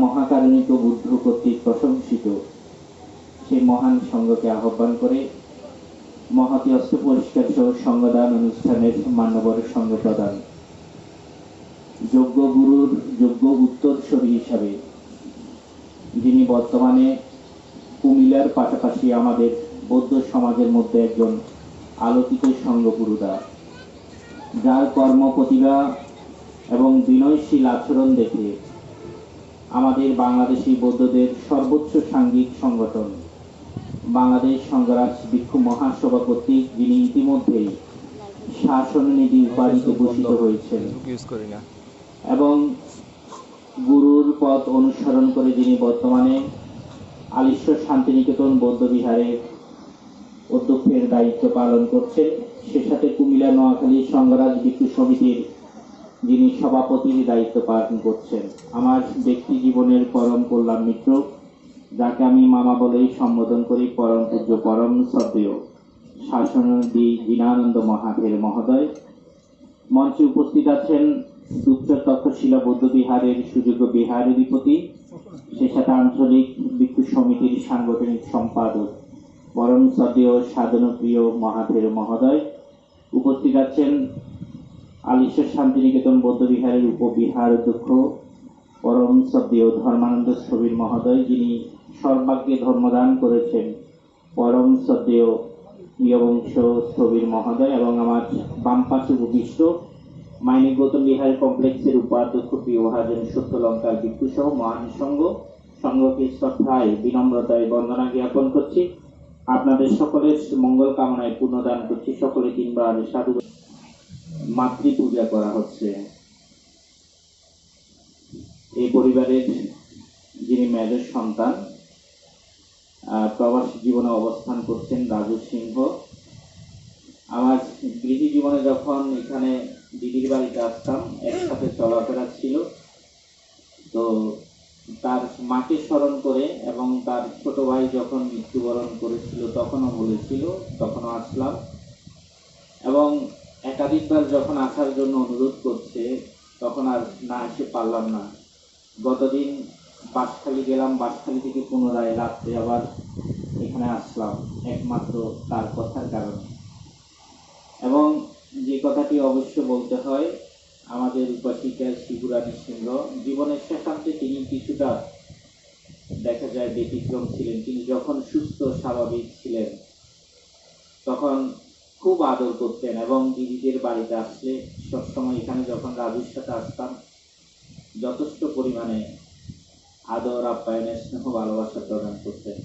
মহাকারণিক বুদ্ধ কর্তৃক প্রশংসিত। সেই মহান সংঘকে আহ্বান করে মহাতি অস্ত্র পরিষ্কার সহ সংগদান অনুষ্ঠানের মান্যবর সঙ্গ প্রদান। যোগ্য গুরুর যোগ্য উত্তরসূরি হিসাবে যিনি বর্তমানে কুমিল্লার পাশাপাশি আমাদের বৌদ্ধ সমাজের মধ্যে একজন আলোকিত সঙ্গপুরুদা যার কর্ম প্রতিভা এবং বিনয়শীল আচরণ দেখে আমাদের বাংলাদেশি বৌদ্ধদের সর্বোচ্চ সাংঘিক সংগঠন। বাংলাদেশ সংঘরাজ ভিক্ষু মহাসভা কর্তৃক যিনি ইতিমধ্যেই শাসননিধি উপাধিতে ভূষিত হয়েছেন। এবং গুরুর পথ অনুসরণ করে যিনি বর্তমানে আলিশ্বর শান্তিনিকেতন বৌদ্ধবিহারের অধ্যক্ষের দায়িত্ব পালন করছেন সে সাথে কুমিল্লা নোয়াখালী সংঘরাজ ভিক্ষু সমিতির যিনি সভাপতির দায়িত্ব পালন করছেন, আমার ব্যক্তি জীবনের পরম কল্যাণ মিত্র, যাকে আমি মামা বলেই সম্বোধন করি, পরম পূজ্য, পরম শ্রদ্ধেয়, শাসনদী দীনানন্দ মহাথের মহোদয়। মঞ্চে উপস্থিত আছেন দুপ্তর তক্ষশিলা বৌদ্ধ বিহারের সুযোগ্য বিহার অধিপতি, সে সাথে আঞ্চলিক ভিক্ষু সমিতির সাংগঠনিক সম্পাদক, পরম শ্রদ্ধেয়, সাধনপ্রিয় মহাথের মহোদয়। উপস্থিত আছেন আলিশ্বর শান্তিনিকেতন বৌদ্ধ বিহারের উপবিহার অধ্যক্ষ পরম শ্রদ্ধেয় ধর্মানন্দ ছবির মহোদয়, যিনি সর্বাগ্যে ধর্মদান করেছেন পরম শ্রদ্ধেয় প্রিয়বংশ ছবির মহোদয় এবং আমার বাম পাশে উপবিষ্ট মাইনিক গৌতম বিহার কমপ্লেক্সের উপাধ্যক্ষ প্রিয় মহাজন সত্যলঙ্কার ভিক্ষু সহ মহান সংঘ, সংঘকে শ্রদ্ধায়, বিনম্রতায় বন্দনা জ্ঞাপন করছি। আপনাদের সকলের মঙ্গল কামনায় পূর্ণদান করছি। সকলে তিনবার সাধু মাতৃ পূজা করা হচ্ছে। এই পরিবারের যিনি মেয়েদের সন্তান প্রবাসী জীবনে অবস্থান করছেন রাজু সিংহ। আমার গৃহী জীবনে যখন এখানে দিদির বাড়িতে আসতাম, একসাথে চলাফেরা ছিল। তো তার মাকে স্মরণ করে এবং তার ছোট ভাই যখন মৃত্যুবরণ করেছিল, তখনও বলেছিল, তখনও আসলাম। এবং একাধিকবার যখন আসার জন্য অনুরোধ করছে, তখন আর না এসে পারলাম না। গতদিন বাঁশখালী গেলাম, বাঁশখালী থেকে পুনরায় রাত্রে আবার এখানে আসলাম, একমাত্র তার কথার কারণে। এবং যে কথাটি অবশ্য বলতে হয়, আমাদের উপাসিকা শিবুরানী সিংহ, জীবনের শেষান্তে তিনি কিছুটা দেখা যায় ব্যতিক্রম ছিলেন। তিনি যখন সুস্থ, স্বাভাবিক ছিলেন, তখন খুব আদর করতেন এবং দিদিদের বাড়িতে আসলে সবসময় এখানে যখন রাজুর সাথে আসতাম, যথেষ্ট পরিমাণে আদর, আপ্যায়নের স্নেহ, ভালোবাসা প্রদান করতেন।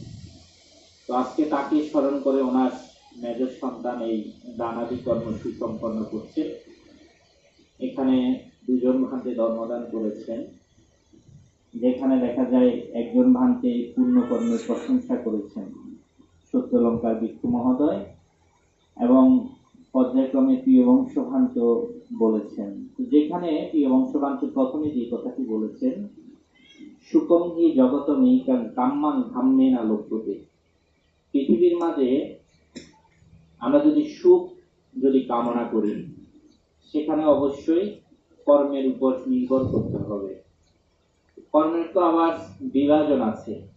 তো আজকে তাকে স্মরণ করে ওনার মেজর সন্তান এই দানাদি কর্ম, সুসম্পন্ন করছে। এখানে দুজন ভান্তে ধর্মদান করেছেন, যেখানে দেখা যায় একজন ভান্তে পূর্ণকর্মের প্রশংসা করেছেন। সত্যলঙ্কার ভিক্ষু মহোদয় এবং পর্যায়ক্রমে প্রিয় বংশভ্রান্ত বলেছেন। যেখানে প্রিয় বংশভান্ত প্রথমে যে কথাটি বলেছেন সুকঙ্গি জগত মেইকান কাম্মান ধাম্মে না লক্ষ্যতে পৃথিবীর মাঝে আমরা যদি সুখ যদি কামনা করি, সেখানে অবশ্যই কর্মের উপর নির্ভর করতে হবে। কর্মের তো আবার বিভাজন আছে।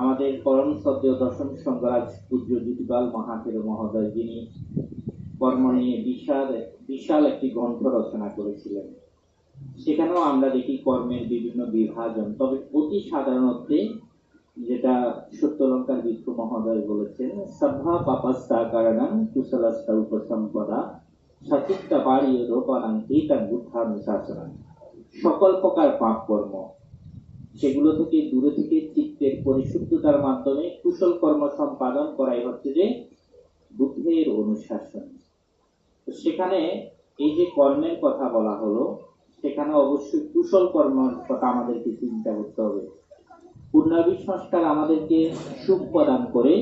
আমাদের পরম শ্রদ্ধেয় দশম সংঘরাজ পূজ্য জ্যোতিপাল মহাতের মহোদয়, যিনি কর্ম নিয়ে বিশাল বিশাল একটি গ্রন্থ রচনা করেছিলেন। সেখানেও আমরা দেখি কর্মের বিভিন্ন বিভাজন। তবে অতি সাধারণতে যেটা সত্যলঙ্কার বিক্ষু মহোদয় বলেছেন সভা পাপাস্তা কারণাং কুশলাস্তা উপসম্পদা, সচিত্তা বাড়ি রোপণাং হিতাং বুদ্ধানুশাসনাং। সকল প্রকার পাপ কর্ম সেগুলো থেকে দূরে থেকে চিত্তের পরিশুদ্ধতার মাধ্যমে কুশল কর্ম সম্পাদন করাই হচ্ছে যে বুদ্ধের অনুশাসন। সেখানে এই যে কর্মের কথা বলা হলো, সেখানে অবশ্যই কুশল কর্মের কথা আমাদেরকে চিন্তা করতে হবে। পূর্ণাবী সংস্কার আমাদেরকে সুখ প্রদান করে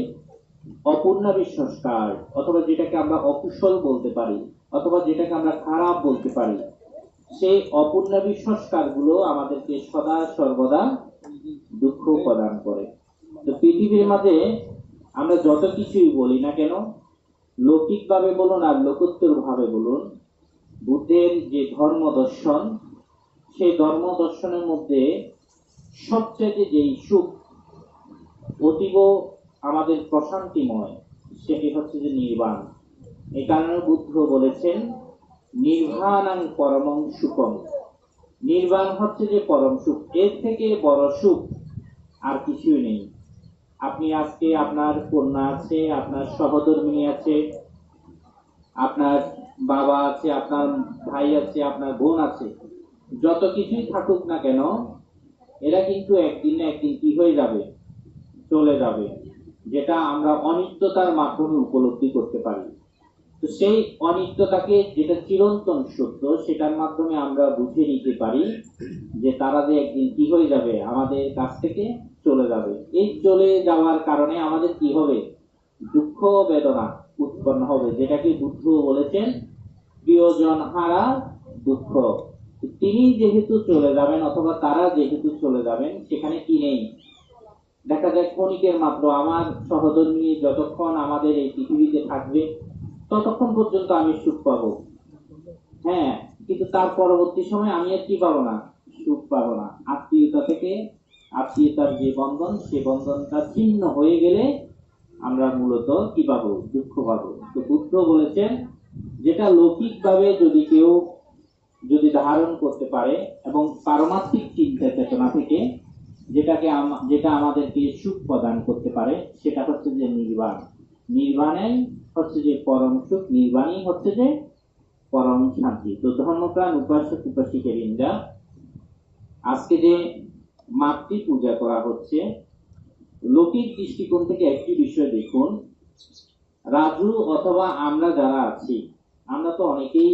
অপূর্ণাবী সংস্কার, অথবা যেটাকে আমরা অকুশল বলতে পারি, অথবা যেটাকে আমরা খারাপ বলতে পারি সেই অপূর্ণাবী সংস্কারগুলো আমাদেরকে সদা সর্বদা দুঃখ প্রদান করে। তো পৃথিবীর মাঝে আমরা যত কিছুই বলি না কেন, লৌকিকভাবে বলুন আর লোকোত্তর ভাবে বলুন, বুদ্ধের যে ধর্ম দর্শন, সেই ধর্ম দর্শনের মধ্যে সবচেয়ে যেই সুখ, অতীব আমাদের প্রশান্তিময়, সেটি হচ্ছে যে নির্বাণ। এই কারণে বুদ্ধ বলেছেন নির্বাণাং পরমং সুখম। নির্বাণ হচ্ছে যে পরম সুখ। এর থেকে বড় সুখ আর কিছুই নেই। আপনি আজকে আপনার কন্যা আছে, আপনার সহধর্মিনী আছে, আপনার বাবা আছে, আপনার ভাই আছে, আপনার বোন আছে। যত কিছুই থাকুক না কেন, এরা কিন্তু একদিন না একদিন কি হয়ে যাবে? চলে যাবে। যেটা আমরা অনিত্যতার মাধ্যমে উপলব্ধি করতে পারি। তো সেই অনিত্যতাকে যেটা চিরন্তন সত্য, সেটার মাধ্যমে আমরা বুঝে নিতে পারি যে তারা যে একদিন কি হয়ে যাবে, আমাদের কাছ থেকে চলে যাবে। এই চলে যাওয়ার কারণে আমাদের কি হবে? দুঃখ বেদনা উৎপন্ন হবে, যেটাকে বুদ্ধ বলেছেন, প্রিয়জন হারা দুঃখ। তিনি যেহেতু চলে যাবেন, অথবা তারা যেহেতু চলে যাবেন, সেখানে কি নেই? দেখা যায় ক্ষণিকের মাত্র। আমার সহধর্মী যতক্ষণ আমাদের এই পৃথিবীতে থাকবে ততক্ষণ পর্যন্ত আমি সুখ পাবো। হ্যাঁ কিন্তু তার পরবর্তী সময় আমি আর কি পাবো না? সুখ পাবো না। আত্মীয়তা থেকে আত্মীয়তার যে বন্ধন, সে বন্ধনটা ছিন্ন হয়ে গেলে আমরা মূলত কি পাবো? দুঃখ পাবো। তো বুদ্ধ বলেছেন, যেটা লৌকিকভাবে যদি কেউ যদি ধারণ করতে পারে এবং পারমাত্মিক চিন্তা চেতনা থেকে যেটাকে যেটা আমাদেরকে সুখ প্রদান করতে পারে, সেটা হচ্ছে যে নির্বাণ। নির্বাণেই হচ্ছে যে পরম সুখ, নির্বাণই হচ্ছে যে পরম শান্তি। তো ধর্মপ্রাণ, উপাসক উপাসিকেরিন্দা আজকে যে মাতৃ পূজা করা হচ্ছে লৌকিক দৃষ্টিকোণ থেকে একটি বিষয় দেখুন। রাজু অথবা আমরা যারা আছি, আমরা তো অনেকেই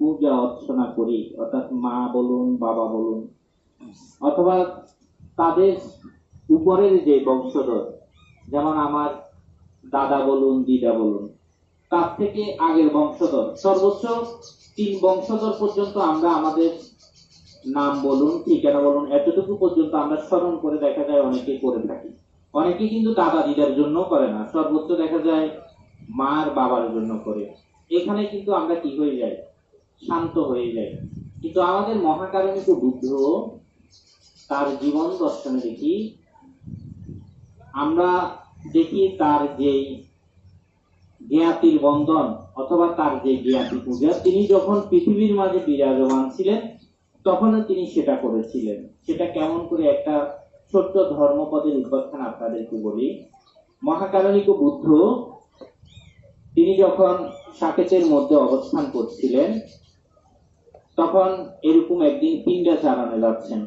পূজা অর্চনা করি, অর্থাৎ মা বলুন, বাবা বলুন, অথবা তাদের উপরের যে বংশধর, যেমন আমার দাদা বলুন, দিদা বলুন। তার থেকে আগের বংশধর, সর্বোচ্চ তিন বংশধর পর্যন্ত আমরা আমাদের নাম বলুন, ঠিকানা বলুন, এতটুকু পর্যন্ত আমরা স্মরণ করে দেখা যায় অনেকে করে থাকি। অনেকে কিন্তু দাদা দিদার জন্য করে না, সর্বোচ্চ দেখা যায় মার বাবার জন্য করে। এখানে কিন্তু আমরা কি হয়ে যাই? শান্ত হয়ে যাই। কিন্তু আমাদের মহাকারণিক বুদ্ধ তার জীবন দর্শনে দেখি, আমরা দেখি তার যেই জ্ঞাতির বন্ধন অথবা তার যে জ্ঞাতি পূজা, তিনি যখন পৃথিবীর মাঝে বিরাজমান ছিলেন, তখনও তিনি সেটা করেছিলেন। সেটা কেমন করে একটা ছোট্ট ধর্মপদের উপাখ্যান আপনাদেরকে বলি। মহাকারণিক বুদ্ধ, তিনি যখন সাকেতের মধ্যে অবস্থান করছিলেন, তখন এরকম একদিন পিণ্ডাচারণে যাচ্ছেন।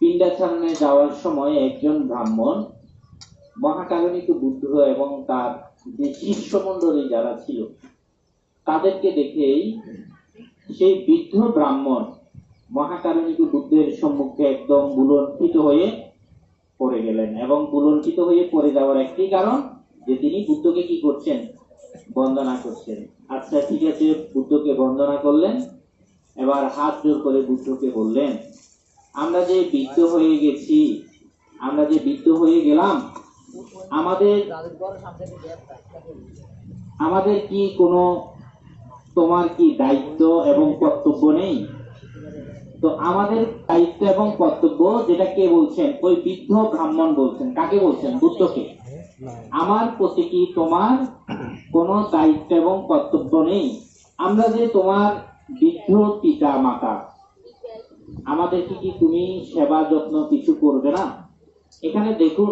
পিণ্ডাচারণে যাওয়ার সময় একজন ব্রাহ্মণ মহাকারণিক বুদ্ধ এবং তার যে শিষ্যমণ্ডলী যারা ছিল, তাদেরকে দেখেই সেই বৃদ্ধ ব্রাহ্মণ মহাকারণিক বুদ্ধের সম্মুখে একদম বুলণ্ঠিত হয়ে পড়ে গেলেন এবং বুলণ্ঠিত হয়ে পড়ে যাওয়ার একটি কারণ যে তিনি বুদ্ধকে কি করছেন? বন্দনা করছেন। আচ্ছা ঠিক আছে, বুদ্ধকে বন্দনা করলেন, এবার হাত জোর করে বুদ্ধকে বললেন, আমরা যে বৃদ্ধ হয়ে গেছি, আমরা যে বৃদ্ধ হয়ে গেলাম আমাদের আমাদের কি কোনো তোমার কি দায়িত্ব এবং কর্তব্য নেই? তো আমাদের দায়িত্ব এবং কর্তব্য যেটা কে বলছেন? ওই বৃদ্ধ ব্রাহ্মণ বলছেন। কাকে বলছেন? বুদ্ধকে। আমার প্রতি কি তোমার কোনো দায়িত্ব এবং কর্তব্য নেই? আমরা যে তোমার বৃদ্ধ পিতা মাতা, আমাদেরকে কি তুমি সেবা যত্ন কিছু করবে না? এখানে দেখুন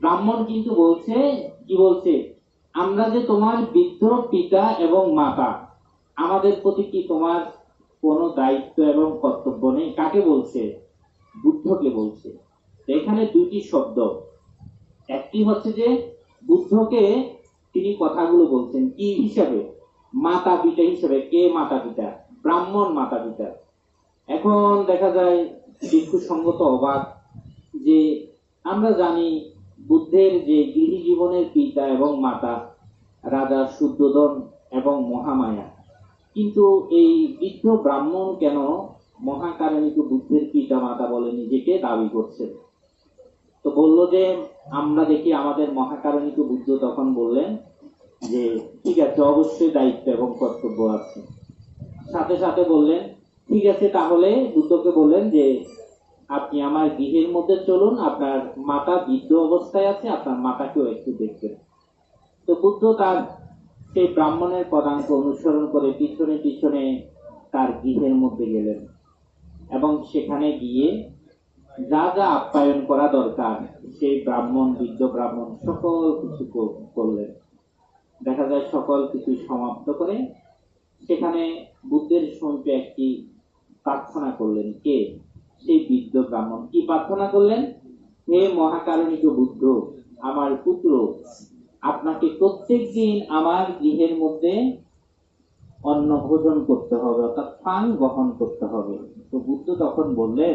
ব্রাহ্মণ কিন্তু বলছে, কি বলছে? আমরা যে তোমার বৃদ্ধ পিতা এবং মাতা, আমাদের প্রতি কি তোমার কোনো দায়িত্ব এবং কর্তব্য নেই? কাকে বলছে? বুদ্ধকে বলছে। এখানে দুইটি শব্দ। একটি হচ্ছে যে, বুদ্ধকে তিনি কথাগুলো বলছেন, কি হিসাবে? মাতা পিতা হিসাবে। কে মাতা পিতা? ব্রাহ্মণ মাতা পিতা। এখন দেখা যায় ভিক্ষু সঙ্গত অবাক যে আমরা জানি বুদ্ধের যে গৃহী জীবনের পিতা এবং মাতা, রাজা শুদ্ধোধন এবং মহামায়া। কিন্তু এই বৃদ্ধ ব্রাহ্মণ কেন মহাকারণিক বুদ্ধের পিতা মাতা বলে নিজেকে দাবি করছে তো বলল যে, আমরা দেখি আমাদের মহাকারণিক বুদ্ধ তখন বললেন যে, ঠিক আছে, অবশ্যই দায়িত্ব এবং কর্তব্য আছে। সাথে সাথে বললেন, ঠিক আছে, তাহলে বুদ্ধকে বললেন যে আপনি আমার গৃহের মধ্যে চলুন, আপনার মাতা বৃদ্ধ অবস্থায় আছে, আপনার মাতাকেও একটু দেখবেন তো বুদ্ধ তার সেই ব্রাহ্মণের পদাঙ্ক অনুসরণ করে পিছনে পিছনে তার গৃহের মধ্যে গেলেন এবং সেখানে গিয়ে যা যা আপ্যায়ন করা দরকার, সেই ব্রাহ্মণ, বৃদ্ধ ব্রাহ্মণ সকল কিছু করলেন। দেখা যায় সকল কিছু সমাপ্ত করে সেখানে বুদ্ধের সমীপে একটি প্রার্থনা করলেন, কে? সেই বৃদ্ধ ব্রাহ্মণ কি প্রার্থনা করলেন? হে মহাকারণিক বুদ্ধ, আমার পুত্র, আপনাকে প্রত্যেক দিন আমার গৃহের মধ্যে অন্ন ভোজন করতে হবে, অর্থাৎ ফান গ্রহণ করতে হবে। তো বুদ্ধ তখন বললেন,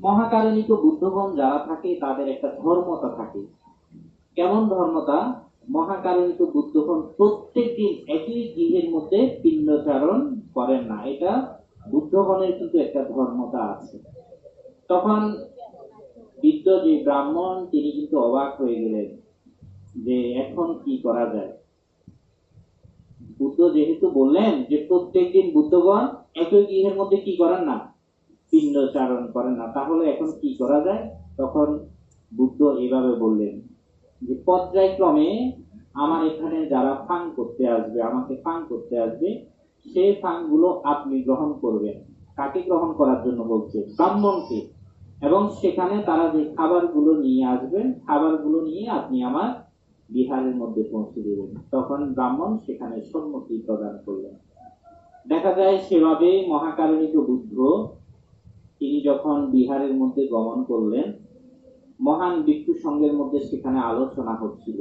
মহাকারণিক বুদ্ধগণ যারা থাকে, তাদের একটা ধর্মতা থাকে। কেমন ধর্মতা? মহাকারণিক বুদ্ধগণ প্রত্যেক দিন একই গৃহের মধ্যে পিণ্ডচারণ করেন না। এটা বুদ্ধগণের কিন্তু একটা ধর্মতা আছে। তখন বৃদ্ধ যে ব্রাহ্মণ, তিনি কিন্তু অবাক হয়ে গেলেন যে এখন কি করা যায়। বুদ্ধ যেহেতু বললেন যে প্রত্যেকদিন বুদ্ধগণ একই গৃহের মধ্যে কি করেন না, পিণ্ড চারণ করেন না, তাহলে এখন কি করা যায়? তখন বুদ্ধ এভাবে বললেন যে, পর্যায়ক্রমে আমার এখানে যারা ফাং করতে আসবে, আমাকে ফাং করতে আসবে সেই ফাংগুলো আপনি গ্রহণ করবেন। কাকে গ্রহণ করার জন্য বলছে? ব্রাহ্মণকে। এবং সেখানে তারা যে খাবারগুলো নিয়ে আসবেন খাবারগুলো নিয়ে আপনি আমার বিহারের মধ্যে পৌঁছে দেবেন। তখন ব্রাহ্মণ সেখানে সম্মতি প্রদান করলেন। দেখা যায় সেভাবে মহাকারণিক বুদ্ধ তিনি যখন বিহারের মধ্যে গমন করলেন, মহান ভিক্ষু সঙ্গের মধ্যে সেখানে আলোচনা হচ্ছিল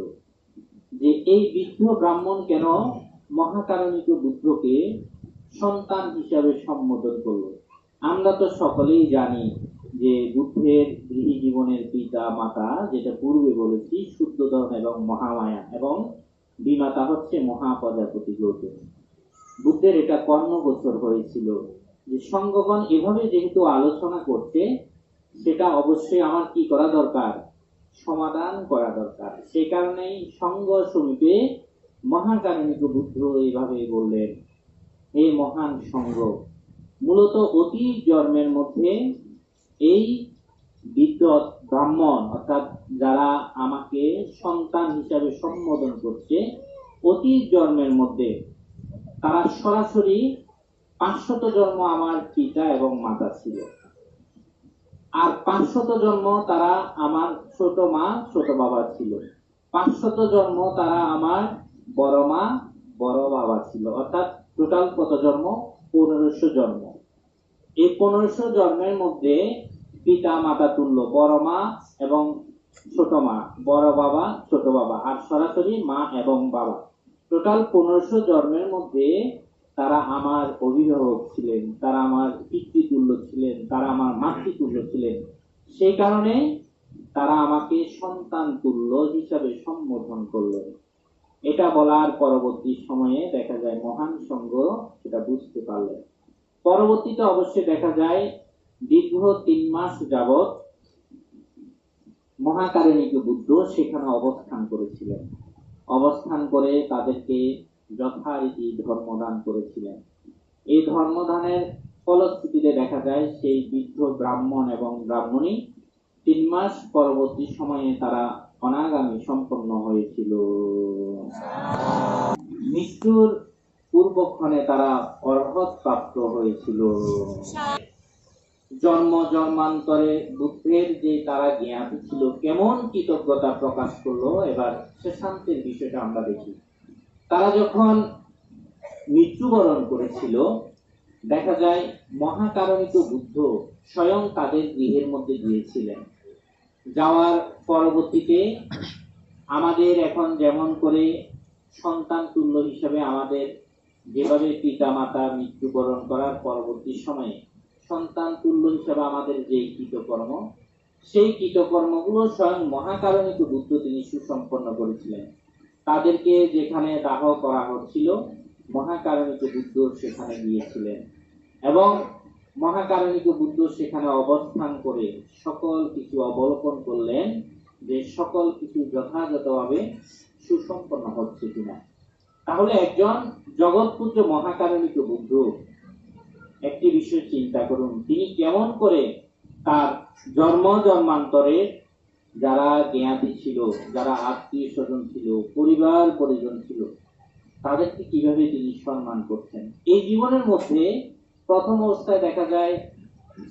যে এই বৃদ্ধ ব্রাহ্মণ কেন মহাকারণিক বুদ্ধকে সন্তান হিসাবে সম্বোধন করল? আমরা তো সকলেই জানি যে বুদ্ধের গৃহী জীবনের পিতা মাতা, যেটা পূর্বে বলেছি শুদ্ধধন এবং মহামায়া এবং বিমাতা হচ্ছে মহাপ্রজাপতি গৌতম বুদ্ধের এটা কর্ণগোচর হয়েছিল যে সঙ্গগণ এভাবে যেহেতু আলোচনা করছে, সেটা অবশ্যই আমার কি করা দরকার? সমাধান করা দরকার। সে কারণেই সঙ্গ সমীপে মহাকারণিক বুদ্ধ এইভাবে বললেন, হে মহান সঙ্গ, মূলত অতি জন্মের মধ্যে এই বিদ্যৎ ব্রাহ্মণ, অর্থাৎ যারা আমাকে সন্তান হিসাবে সম্বোধন করছে অতি জন্মের মধ্যে তারা সরাসরি পাঁচশত জন্ম আমার পিতা এবং মাতা ছিল। আর পাঁচশত জন্ম তারা আমার ছোট মা, ছোট বাবা ছিল। পাঁচশত জন্ম তারা আমার বড় মা, বড় বাবা ছিল। অর্থাৎ টোটাল কত জন্ম? পনেরোশো জন্ম। এই পনেরোশো জন্মের মধ্যে পিতা, মাতা তুল্য, বড় মা এবং ছোট মা। বড় বাবা, ছোট বাবা। আর সরাসরি মা এবং বাবা। টোটাল পনেরোশো জন্মের মধ্যে তারা আমার অভিভাবক ছিলেন, তারা আমার পিতৃতুল্য ছিলেন, তারা আমার মাতৃতুল্য ছিলেন। সেই কারণে তারা আমাকে সন্তান তুল্য হিসাবে সম্বোধন করলেন। এটা বলার পরবর্তী সময়ে দেখা যায় মহান সংঘ সেটা বুঝতে পারলেন। পরবর্তীতে অবশ্যই দেখা যায় দীর্ঘ তিন মাস যাবৎ মহাকারণিক বুদ্ধ সেখানে অবস্থান করেছিলেন। অবস্থান করে তাদেরকে যথারীতি ধর্মদান করেছিলেন। এই ধর্মদানের ফলশ্রুতিতে দেখা যায়, সেই বৃদ্ধ ব্রাহ্মণ এবং ব্রাহ্মণী তিন মাস পরবর্তী সময়ে তারা অনাগামী সম্পন্ন হয়েছিল। মৃত্যুর পূর্বক্ষণে তারা অর্হত প্রাপ্ত হয়েছিল। জন্ম জন্মান্তরে বুদ্ধের যে তারা জ্ঞাত ছিল, কেমন কৃতজ্ঞতা প্রকাশ করল? এবার শেষান্তের বিষয়টা আমরা দেখি। তারা যখন মৃত্যুবরণ করেছিল, দেখা যায় মহাকারণিত বুদ্ধ স্বয়ং তাদের গৃহের মধ্যে গিয়েছিলেন। যাওয়ার পরবর্তীতে আমাদের এখন যেমন করে সন্তান তুল্য হিসাবে আমাদের যেভাবে পিতা মাতা মৃত্যুবরণ করার পরবর্তী সময়ে সন্তান তুল্য হিসাবে আমাদের যে কৃতকর্ম, সেই কৃতকর্মগুলো স্বয়ং মহাকারণিক বুদ্ধ তিনি সুসম্পন্ন করেছিলেন। তাদেরকে যেখানে দাহ করা হচ্ছিল মহাকারণিক বুদ্ধ সেখানে গিয়েছিলেন এবং মহাকারণিক বুদ্ধ সেখানে অবস্থান করে সকল কিছু অবলোকন করলেন যে সকল কিছু যথাযথভাবে সুসম্পন্ন হচ্ছে কিনা। তাহলে একজন জগৎপুত্র মহাকারণিক বুদ্ধ একটি বিষয় চিন্তা করুন। তিনি কেমন করে তার জন্ম জন্মান্তরে যারা জ্ঞাতি ছিল, যারা আত্মীয় স্বজন ছিল, পরিবার পরিজন ছিল, তাদেরকে কীভাবে তিনি সম্মান করছেন এই জীবনের মধ্যে প্রথম অবস্থায় দেখা যায়,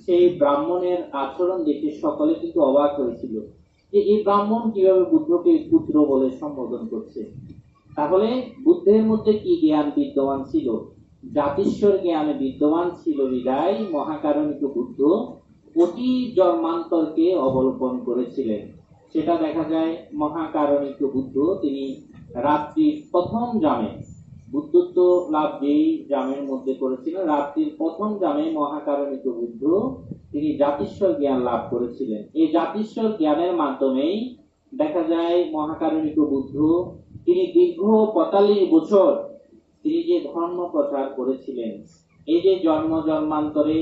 সেই ব্রাহ্মণের আচরণ দেখে সকলে কিন্তু অবাক হয়েছিল যে এই ব্রাহ্মণ কীভাবে বুদ্ধকে পুত্র বলে সম্বোধন করছে। তাহলে বুদ্ধের মধ্যে কি জ্ঞান বিদ্যমান ছিল? জাতিস্বর জ্ঞানে বিদ্যমান ছিল বিদায়, মহাকারণিক বুদ্ধ অতি জন্মান্তরকে অবলম্বন করেছিলেন। সেটা দেখা যায় মহাকারণিক বুদ্ধ, তিনি রাত্রির প্রথম জামে, বুদ্ধত্ব লাভ যেই জামের মধ্যে করেছিলেন, রাত্রির প্রথম জামে মহাকারণিক বুদ্ধ, তিনি জাতিস্বর জ্ঞান লাভ করেছিলেন। এই জাতিস্বর জ্ঞানের মাধ্যমেই দেখা যায় মহাকারণিক বুদ্ধ, তিনি দীর্ঘ পঁয়তাল্লিশ বছর তিনি যে ধর্ম প্রচার করেছিলেন, এই যে জন্ম জন্মান্তরে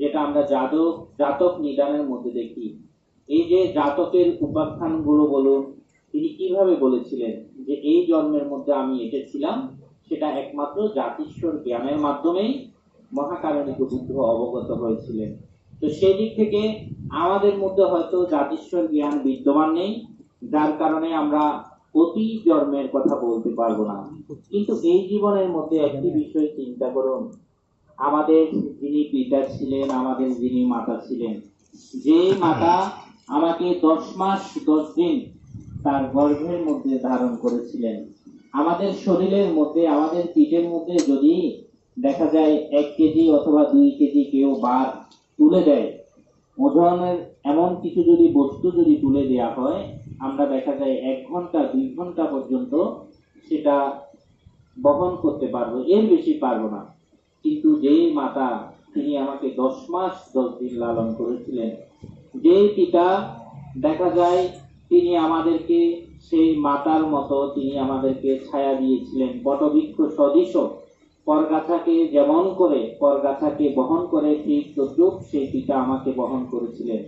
যেটা আমরা জাতক জাতক নিদানের মধ্যে দেখি, এই যে জাতকের উপাখ্যানগুলো বলুন, তিনি কীভাবে বলেছিলেন যে এই জন্মের মধ্যে আমি এসেছিলাম সেটা একমাত্র জাতিস্বর জ্ঞানের মাধ্যমেই মহাকারণিক বুদ্ধ অবগত হয়েছিলেন। তো সেই দিক থেকে আমাদের মধ্যে হয়তো জাতিস্বর জ্ঞান বিদ্যমান নেই, যার কারণে আমরা অতি জন্মের কথা বলতে পারব না। কিন্তু এই জীবনের মধ্যে একটি বিষয় চিন্তা করুন। আমাদের যিনি পিতা ছিলেন, আমাদের যিনি মাতা ছিলেন, যে মাতা আমাকে দশ মাস, দশ দিন তার গর্ভের মধ্যে ধারণ করেছিলেন। আমাদের শরীরের মধ্যে, আমাদের পিঠের মধ্যে যদি দেখা যায় এক কেজি অথবা দুই কেজি কেউ বার তুলে দেয়, ওজনের এমন কিছু যদি বস্তু যদি তুলে দেওয়া হয় আমরা দেখা যায় এক ঘণ্টা, দুই ঘণ্টা পর্যন্ত সেটা বহন করতে পারব, এর বেশি পারব না। কিন্তু যে মাতা তিনি আমাকে দশ মাস দশ দিন লালন করেছিলেন যে পিতা দেখা যায় তিনি আমাদেরকে সেই মাতার মতো তিনি আমাদেরকে ছায়া দিয়েছিলেন, বটবৃক্ষ সদৃশ। পরগাছাকে যেমন করে পরগাছাকে বহন করে ঠিক তদ্রুপ সেই পিতা আমাকে বহন করেছিলেন।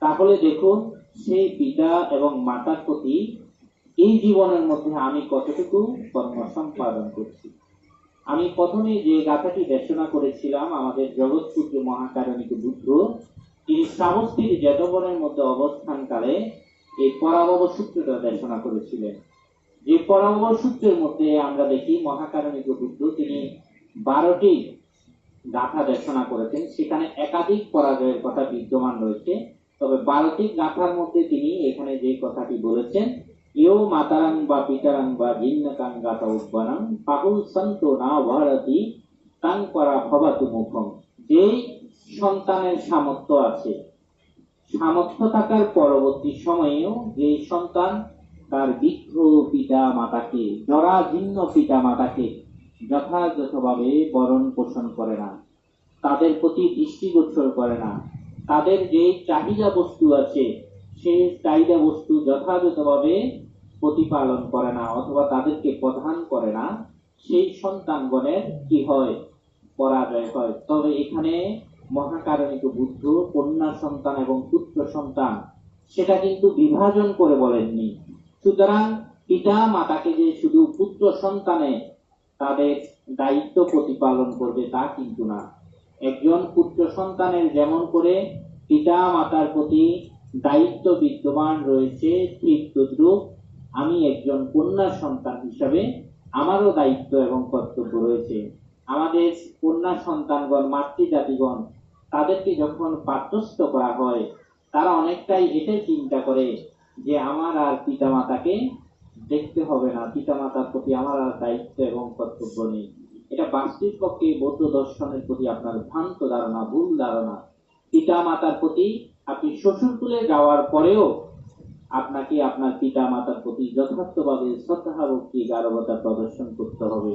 তাহলে দেখুন সেই পিতা এবং মাতার প্রতি এই জীবনের মধ্যে আমি কতটুকু কর্ম সম্পাদন করছি? আমি প্রথমে যে গাথাটি দেশনা করেছিলাম, আমাদের জগৎপুত্র মহাকারণিক বুদ্ধ তিনি শ্রাবস্তির জেতবনের মধ্যে অবস্থানকালে এই পরাভব সূত্রটা দেশনা করেছিলেন। যে পরাভব সূত্রের মধ্যে আমরা দেখি মহাকারণিক বুদ্ধ তিনি বারোটি গাথা দেশনা করেছেন। সেখানে একাধিক পরাজয়ের কথা বিদ্যমান রয়েছে। তবে বারোটি গাথার মধ্যে তিনি এখানে যে কথাটি বলেছেন, ইয়ো মাতারাং বা পিতারাং বা জিন্নকাং গাথা উদ্বানাং পাহুল সন্ত না ভারতি তাং করা ভবাতু মুখম যেই সন্তানের সামর্থ্য আছে। সামর্থ্য থাকার পরবর্তী সময়েও যে সন্তান তার বৃদ্ধ পিতা মাতাকে জরাজীর্ণ পিতা মাতাকে যথাযথভাবে বরণ পোষণ করে না, তাদের প্রতি দৃষ্টিগোচর করে না তাদের যে চাহিদা বস্তু আছে সেই চাহিদা বস্তু যথাযথভাবে প্রতিপালন করে না অথবা তাদেরকে প্রধান করে না, সেই সন্তানগণের কি হয়? পরাজয় হয়। তবে এখানে মহাকারণিক বুদ্ধ, কন্যা সন্তান এবং পুত্র সন্তান, সেটা কিন্তু বিভাজন করে বলেননি। সুতরাং পিতা মাতাকে যে শুধু পুত্র সন্তানে তাদের দায়িত্ব প্রতিপালন করবে তা কিন্তু না। একজন পুত্র সন্তানের যেমন করে পিতা মাতার প্রতি দায়িত্ব বিদ্যমান রয়েছে, ঠিক তদ্রুপ আমি একজন কন্যা সন্তান হিসাবে আমারও দায়িত্ব এবং কর্তব্য রয়েছে। আমাদের কন্যা সন্তানগণ, মাতৃজাতিগণ, তাদেরকে যখন পাঠ্যস্থ করা হয়, তারা অনেকটাই এটাই চিন্তা করে যে আমার আর পিতামাতাকে দেখতে হবে না। পিতামাতার প্রতি আমার আর দায়িত্ব এবং কর্তব্য নেই। এটা বাস্তবিক পক্ষে বৌদ্ধ দর্শনের প্রতি আপনার ভ্রান্ত ধারণা, ভুল ধারণা। পিতা মাতার প্রতি আপনি শ্বশুর তুলে যাওয়ার পরেও আপনাকে আপনার পিতা মাতার প্রতি যথার্থভাবে শ্রদ্ধা ভক্তি গারবতা প্রদর্শন করতে হবে।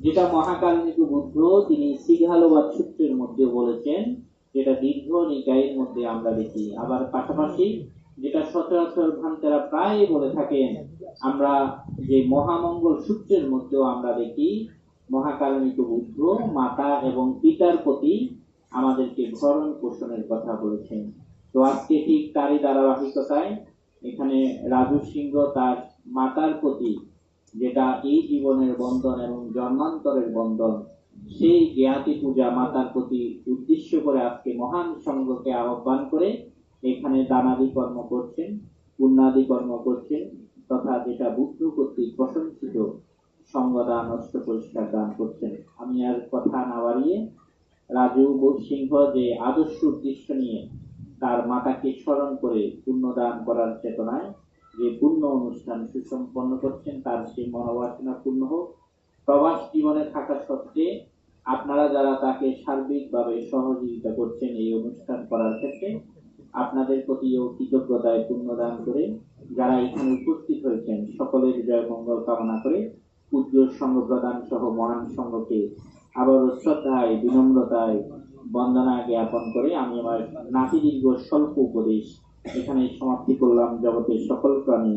যেটা মহাকালনিক বুদ্ধ, তিনি সিঘালোবাদ সূত্রের মধ্যে বলেছেন, যেটা দীর্ঘ নিকায়ের মধ্যে আমরা দেখি। আবার পাশাপাশি যেটা সচরাচর ভ্রান্তেরা প্রায় বলে থাকেন, আমরা যে মহামঙ্গল সূত্রের মধ্যেও আমরা দেখি মহাকালনিক বুদ্ধ মাতা এবং পিতার প্রতি আমাদেরকে ভরণ পোষণের কথা বলেছেন। তো আজকে ঠিক তারই ধারাবাহিকতায় এখানে রাজু সিংহ তার মাতার প্রতি যেটা এই জীবনের বন্ধন এবং জন্মান্তরের বন্ধন, সেই জ্ঞাতি পূজা মাতার প্রতি উদ্দেশ্য করে আজকে মহান সংঘকে আহ্বান করে এখানে দানাদি কর্ম করছেন, পুণ্যাদি কর্ম করছেন, তথা যেটা বুদ্ধ কর্তৃক প্রশংসিত সঙ্গদান অষ্ট পরিষ্কার দান করছেন। আমি আর কথা না বাড়িয়ে রাজু সিংহ যে আদর্শ উদ্দেশ্য নিয়ে তার মাতাকে স্মরণ করে পুণ্যদান করার চেতনায় যে পুণ্য অনুষ্ঠান সুসম্পন্ন করছেন, তার সেই মনোবাসনা পূর্ণ হোক। প্রবাস জীবনে থাকা সত্ত্বে আপনারা যারা তাকে সার্বিকভাবে সহযোগিতা করছেন এই অনুষ্ঠান করার ক্ষেত্রে, আপনাদের প্রতিও কৃতজ্ঞতায় পুণ্যদান করে যারা এখানে উপস্থিত হয়েছেন, সকলের জয় মঙ্গল কামনা করে পূজ্য সংঘ প্রদান সহ মরণ সংঘকে আবারও শ্রদ্ধায়, বিনম্রতায় বন্দনা জ্ঞাপন করে আমি আমার নাতি দীর্ঘ স্বল্প উপদেশ এখানে সমাপ্তি করলাম জগতের সকল প্রাণী।